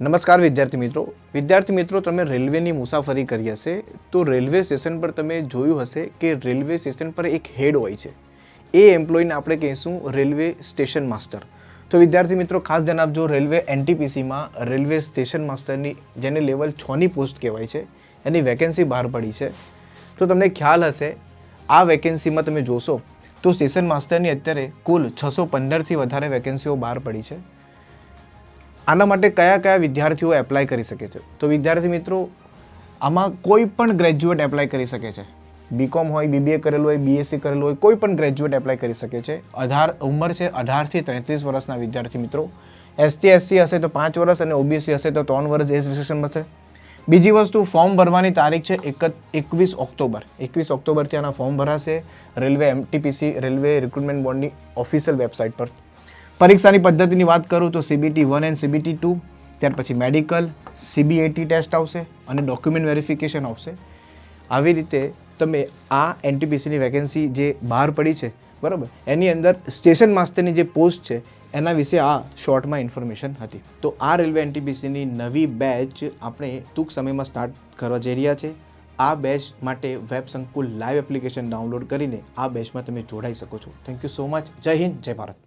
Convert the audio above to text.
નમસ્કાર વિદ્યાર્થી મિત્રો. વિદ્યાર્થી મિત્રો, તમે રેલવેની મુસાફરી કરી હશે, તો રેલવે સ્ટેશન પર તમે જોયું હશે કે રેલવે સ્ટેશન પર એક હેડ હોય છે. એ એમ્પ્લોયને આપણે કહીશું રેલવે સ્ટેશન માસ્ટર. તો વિદ્યાર્થી મિત્રો, ખાસ ધ્યાન આપજો, રેલવે એનટીપીસીમાં રેલવે સ્ટેશન માસ્ટરની જેને લેવલ છની પોસ્ટ કહેવાય છે, એની વેકેન્સી બહાર પડી છે. તો તમને ખ્યાલ હશે, આ વેકેન્સીમાં તમે જોશો, તો સ્ટેશન માસ્ટરની અત્યારે કુલ છસો પંદરથી વધારે વેકેન્સીઓ બહાર પડી છે. આના માટે કયા કયા વિદ્યાર્થીઓ એપ્લાય કરી શકે છે? તો વિદ્યાર્થી મિત્રો, આમાં કોઈ પણ ગ્રેજ્યુએટ એપ્લાય કરી શકે છે. બીકોમ હોય બીબીએ કરેલું હોય બીએસસી કરેલું હોય, કોઈ પણ ગ્રેજ્યુએટ એપ્લાય કરી શકે છે. અઢાર, ઉંમર છે અઢારથી ત્રેત્રીસ વર્ષના વિદ્યાર્થી મિત્રો. એસટી એસસી હશે તો પાંચ વર્ષ અને ઓબીસી હશે તો ત્રણ વર્ષ એજ રિસ્ટ્રિક્શન હશે બીજી વસ્તુ ફોર્મ ભરવાની તારીખ છે એક એકવીસ ઓક્ટોબર. એકવીસ ઓક્ટોબરથી આના ફોર્મ ભરાશે. રેલવે એમટીપીસી રેલવે રિક્રુટમેન્ટ બોર્ડની ઓફિશિયલ વેબસાઇટ પર. પરીક્ષાની પદ્ધતિની વાત કરું તો CBT one and CBT two ત્યાર પછી મેડિકલ સીબીએટી ટેસ્ટ આવશે અને ડોક્યુમેન્ટ વેરિફિકેશન આવશે. આવી રીતે તમે આ એનટીપીસીની વેકેન્સી જે બહાર પડી છે, બરાબર, એની અંદર સ્ટેશન માસ્ટરની જે પોસ્ટ છે, એના વિશે આ શોર્ટમાં ઇન્ફોર્મેશન હતી. તો આ રેલવે એનટીપીસીની નવી બેચ આપણે ટૂંક સમયમાં સ્ટાર્ટ કરવા જઈ રહ્યા છે. આ બેચ માટે વેબ સંકુલ લાઈવ એપ્લિકેશન ડાઉનલોડ કરીને આ બેચમાં તમે જોડાઈ શકો છો. થેન્ક યુ સો મચ જય હિન્દ, જય ભારત.